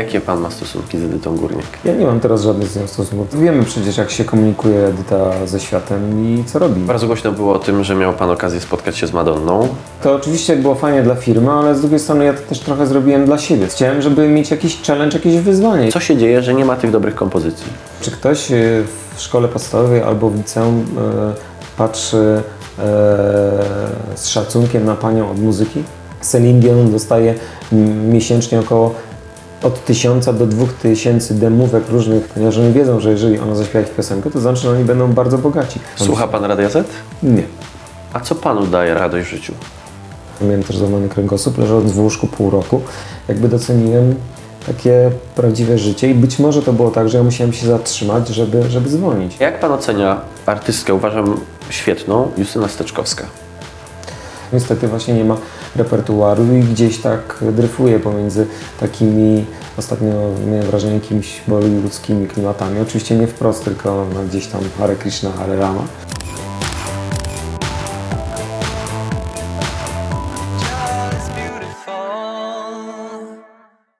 Jakie pan ma stosunki z Edytą Górnik? Ja nie mam teraz żadnych z nią stosunków. Wiemy przecież, jak się komunikuje Edyta ze światem i co robi. Bardzo głośno było o tym, że miał pan okazję spotkać się z Madonną. To oczywiście było fajnie dla firmy, ale z drugiej strony ja to też trochę zrobiłem dla siebie. Chciałem, żeby mieć jakiś challenge, jakieś wyzwanie. Co się dzieje, że nie ma tych dobrych kompozycji? Czy ktoś y, w szkole podstawowej albo w liceum y, patrzy y, z szacunkiem na panią od muzyki? Celine Dion dostaje miesięcznie około od 1000 do 2000 demówek różnych, ponieważ oni wiedzą, że jeżeli ona zaśpiewa ich piosenkę, to znaczy, że oni będą bardzo bogaci. Słucha pan Radia Z? Nie. A co panu daje radość w życiu? Miałem też złamany kręgosłup, leżąc w łóżku pół roku. Jakby doceniłem takie prawdziwe życie i być może to było tak, że ja musiałem się zatrzymać, żeby, żeby dzwonić. Jak pan ocenia artystkę? Uważam świetną, Justyna Steczkowska. Niestety właśnie nie ma repertuaru i gdzieś tak dryfuje pomiędzy takimi, ostatnio miałem wrażenie, jakimiś bollywoodzkimi klimatami. Oczywiście nie wprost, tylko no, gdzieś tam Hare Krishna, Hare Rama.